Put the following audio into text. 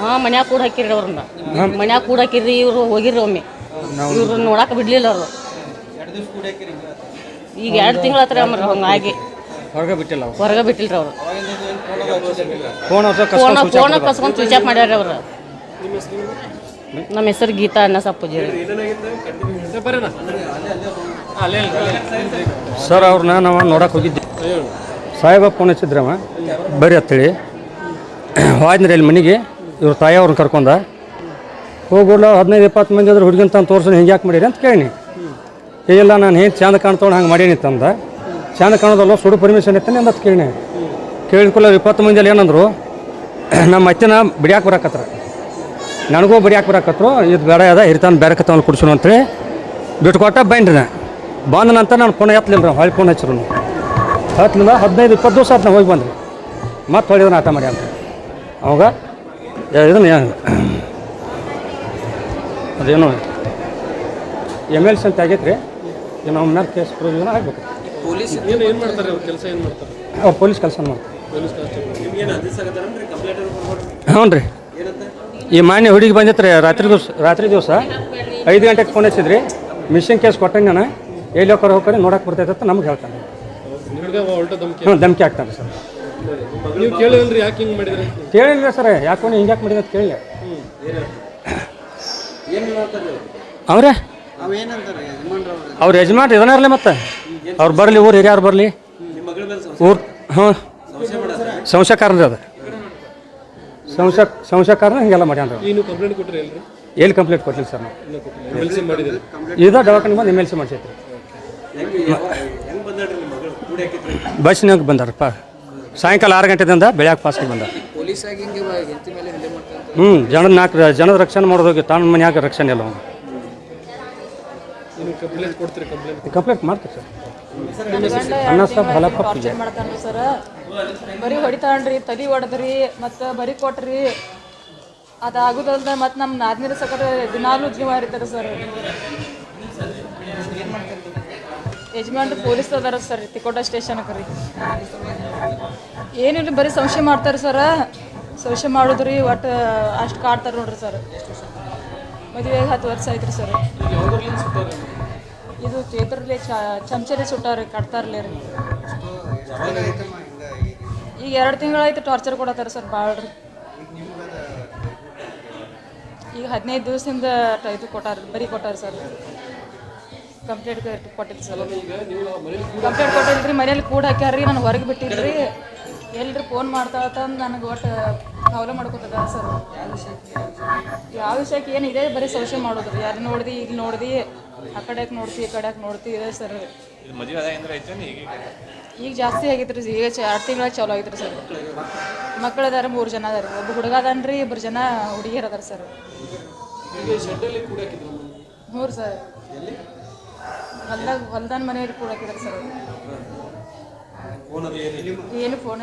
ಹಾಂ ಮನ್ಯಾಗ ಕೂಡ ಹಾಕಿರಿ ಅವ್ರನ್ನ. ಮನ್ಯಾಗ ಕೂಡ ಹಾಕಿರಿ ಇವ್ರು ಹೋಗಿರಿ ಒಮ್ಮೆ. ಇವ್ರು ನೋಡಕ್ಕೆ ಬಿಡ್ಲಿಲ್ಲ ಅವರು. ಈಗ ಎರಡು ತಿಂಗಳ ಹತ್ರ ಅಮ್ರ ಹಂಗಾಗಿ ಹೊರಗೆ ಬಿಟ್ಟಿಲ್ಲ ಅವ್ರು. ಹೊರಗೆ ಬಿಟ್ಟಿಲ್ರಿ ಅವರು. ಫೋನ್ ಫೋನ್ ಫೋನ್ ಕಸ್ಕೊಂಡು ಸ್ವಿಚ್ ಆಫ್ ಮಾಡ್ಯಾರ ಅವ್ರು. ನಮ್ಮ ಹೆಸರು ಗೀತಾ ಅನ್ನ ಸಪ್ಪುಜಿ ಸರ್ ಅವ್ರನ್ನ ನಾವು ನೋಡಕ್ಕೆ ಹೋಗಿದ್ದೆ. ಸಾಹೇಬ ಫೋನ್ ಹಚ್ಚಿದ್ರವ ಬರ್ರಿ ಅಂತೇಳಿ ಹೋದ್ರಿ ಅಲ್ಲಿ ಮನೆಗೆ. ಇವ್ರ ತಾಯಿ ಅವ್ರನ್ನ ಕರ್ಕೊಂಡ. ಹೋಗ್ಬಿಡ್ಲ ಹದಿನೈದು ಇಪ್ಪತ್ತು ಮಂದಿ ಅದ್ರ ಹುಡುಗಿನ ತಂದು ತೋರ್ಸೋಣ ಹಿಂಗೆ ಯಾಕೆ ಮಾಡಿರಿ ಅಂತ ಕೇಳಿನಿ. ಇಲ್ಲ, ನಾನು ಏನು ಚಂದ ಕಾಣ್ತೋಣ ಹಂಗೆ ಮಾಡೀನಿ ತಂದ. ಚಂದ ಕಾಣೋದಲ್ಲ, ಸುಡು ಪರ್ಮಿಷನ್ ಇತ್ತಾನೆ ಅಂತ ಕೇಳಿನಿ. ಕೇಳಿದ್ಕೂಲ ಇಪ್ಪತ್ತು ಮಂದಿಯಲ್ಲಿ ಏನಂದ್ರು, ನಮ್ಮ ಅತ್ತೆನ ಬಿಡ್ಯಾಕೆ ಬರಕತ್ರ. ನನಗೂ ಬಡಿಯಾಕೆ ಬರಕತ್ರು, ಇದು ಬೇಡ ಅದ, ಹಿರಿತಾನ ಬೇರೆ ಕತ್ತವನ್ನ ಕುಡ್ಸೋಣ ಅಂತೇಳಿ ಬಿಟ್ಕೊಟ್ಟ ಬೈಂಡ್ರಿ ನಾ ಬಂದ ನಂತರ ನಾನು ಫೋನ್ ಎತ್ತಲಿಲ್ಲ ರೀ ಹೊಳ್ಳಿ ಫೋನ್ ಹಚ್ಚಿರು ಹತ್ತಲಿಂದ ಹದಿನೈದು ಇಪ್ಪತ್ತು ದಿವಸ ಆತು ಹೋಗಿ ಬಂದ್ರಿ ಮತ್ತೆ ಹೊಳಿದನ ಆಟ ಮಾಡಿ ಅಂತ. ಅವಾಗ ಇದನ್ನು? ಅದೇನು ಎಂ ಎಲ್ ಸಿ ಅಂತ ಆಗೈತೆ ರೀ ನಮ್ಮ ಮೇಲೆ ಕೇಸ್ ಪ್ರಯೋಜನ ಆಗ್ಬೇಕು. ಪೊಲೀಸ್ ಏನು ಮಾಡ್ತಾರೆ? ಅವ್ರ ಕೆಲಸ ಏನು ಮಾಡ್ತಾರೆ? ಅವ್ರು ಪೊಲೀಸ್ ಕೆಲಸ ಮಾಡ್ತಾರೆ. ಹ್ಞೂ ರೀ ಈ ಮಾನ್ಯ ಹುಡುಗಿ ಬಂದಿತ್ತು ರೀ ರಾತ್ರಿ ದಿವಸ ರಾತ್ರಿ ದಿವಸ ಐದು ಗಂಟೆಗೆ ಫೋನ್ ಹಚ್ಚಿದ್ರಿ. ಮಿಷನ್ ಕೇಸ್ ಕೊಟ್ಟಂಗೆ ನಾನು ಎಲ್ಲಿ ಹೋಗ್ತಾರೆ ಹೋಗ್ತಾರೆ ನೋಡಕ್ಕೆ ಬರ್ತೈತೆ ಅಂತ ನಮ್ಗೆ ಹೇಳ್ತಾನೆ ಹ್ಞೂ ಧಮಕಿ ಆಗ್ತಾನೆ ಸರ್. ನೀವು ಕೇಳಿದ್ರಿ ಯಾಕೆ ಹಿಂಗೆ ಮಾಡಿದ್ರಿ? ಕೇಳಿಲ್ಲ ಸರ್ ಯಾಕೋ ಹಿಂಗೆ ಯಾಕೆ ಮಾಡಿದ ಅಂತ ಕೇಳಿಲ್ಲ ಅವರೇ? ಅವ್ರ ಯಜಮಾನ್ ಇದನ್ನಾರಲ್ಲ ಮತ್ತೆ? ಅವ್ರು ಬರಲಿ ಊರು ಹಿರಿಯರು ಬರಲಿ. ಊರು ಹ್ಞೂ ಅದು. ಸಂಶಯ ಸಂಶಯಕಾರನ ಹಿಂಗೆಲ್ಲ ಮಾಡ್ಯಾನ ಈಗ ನೀವು ಕಂಪ್ಲೇಂಟ್ ಕೊಟ್ಟರೆ ಎಲ್ರಿ? ಎಲ್ಲಿ ಕಂಪ್ಲೇಂಟ್ ಕೊಟ್ಟಿಲ್ಲ ಸರ್ ನಾವು? ಇದ ದವಾಖಾನೆ ಬಂದು ಎಂ ಎಲ್ ಸಿ ಮಾಡಿಸೈತ್ರಿ ಬಸ್ನಾಗ ಬಂದಾರಪ್ಪ. ಸಾಯಂಕಾಲ ಆರು ಗಂಟೆದಿಂದ ಬೆಳಗ್ಗೆ ಪಾಸ್ಗೆ ಬಂದ. ಹ್ಞೂ ಜನದ ನಾಲ್ಕು ಜನದ ರಕ್ಷಣೆ ಮಾಡೋದೋಗಿ ತನ್ನ ಮನ್ಯಾಗ ರಕ್ಷಣೆ ಇಲ್ಲ ಕಂಪ್ಲೇಂಟ್ ಕೊಡ್ತೀರಿ ಮಾಡ್ತೀವಿ ಸರ್? ಅನ್ನ ಸಾಬ್ ಹಲಪ್ಪ ಪೂಜೆ ಸರ್. ಬರೀ ಹೊಡಿತಾನ್ರಿ ತಲಿ ಹೊಡೆದ್ರಿ ಮತ್ತು ಬರಿ ಕೊಟ್ರಿ. ಅದಾಗುದಲ್ದ ಮತ್ತು ನಮ್ಮ ನಾದ್ನೀರ ಸಕರ ದಿನಾಲು ಜೀವ ಇರ್ತಾರೆ ಸರ್. ಯಜಮಾನ್ರು ಪೊಲೀಸ್ ಅದಾರ ಸರ್, ತಿಕೋಟ ಸ್ಟೇಷನ್ಗೆ ರೀ ಏನಿಲ್ಲ ಬರೀ ಸಂಶಯ ಮಾಡ್ತಾರೆ ಸರ. ಸಂಶಯ ಮಾಡೋದ್ರಿ, ಒಟ್ಟು ಅಷ್ಟು ಕಾಡ್ತಾರೆ ನೋಡ್ರಿ ಸರ್. ಮದುವೆಗೆ ಹತ್ತು ವರ್ಷ ಆಯ್ತು ಸರ್. ಇದು ಚೇತರಲ್ಲಿ ಚಮಚರಿ ಸುಟ್ಟಾರಿ ಕಟ್ತಾರಲಿ ರೀ. ಈಗ ಎರಡು ತಿಂಗಳಾಯ್ತು ಟಾರ್ಚರ್ ಕೊಡತ್ತಾರ ಸರ್ ಭಾಳ ರೀ ಈಗ ಹದಿನೈದು ದಿವಸದಿಂದ ಇದು ಕೊಟ್ಟಾರ ಬರೀ ಕೊಟ್ಟಾರ ಸರ್. ಕಂಪ್ಲೇಂಟ್ ಕೊಟ್ಟಿದ್ದು ಸರ್. ಕಂಪ್ಲೇಂಟ್ ಕೊಟ್ಟಿದ್ರಿ ಮನೇಲಿ ಕೂಡ ಹಾಕ್ಯಾರ್ರಿ ನಾನು ಹೊರಗೆ ಬಿಟ್ಟಿದ್ರಿ ಎಲ್ಲರೂ ಫೋನ್ ಮಾಡ್ತಾ ತಂದು ನನಗೆ ಒಟ್ಟು ಹವಲ ಮಾಡ್ಕೊತದ ಸರ್. ಯಾವ ವಿಷಯಕ್ಕೆ ಏನು ಇದೆ ಬರೀ ಸೋಷಿಯಲ್ ಮಾಡೋದ್ರಿ ರೀ ಯಾರು ನೋಡಿದಿ ಇಲ್ಲಿ ನೋಡಿದಿ ಆ ಕಡೆಗೆ ನೋಡ್ತಿ ಈ ಕಡೆಗೆ ನೋಡ್ತಿ ಇದೆ ಸರ್. ಈಗ ಜಾಸ್ತಿ ಆಗೈತ್ರಿ ಈಗ ಚ ಎರಡು ತಿಂಗಳ ಚಾಲೂ ಆಗೈತ್ರಿ ಸರ್. ಮಕ್ಕಳು ಅದಾರ ಮೂರು ಜನ ಅದಾರ. ಒಬ್ಬ ಹುಡುಗ ಅದಾನ್ರಿ ಇಬ್ಬರು ಜನ ಹುಡುಗಿಯರು ಅದಾರ ಸರ್. ಹ್ಞೂ ರೀ ಸರ್. ಹೊಲ್ದಾಗ ಹೊಲ್ದಾನ ಮನೆಯಲ್ಲಿ ಕೂಡ ಸರ್ ಏನು ಫೋನ್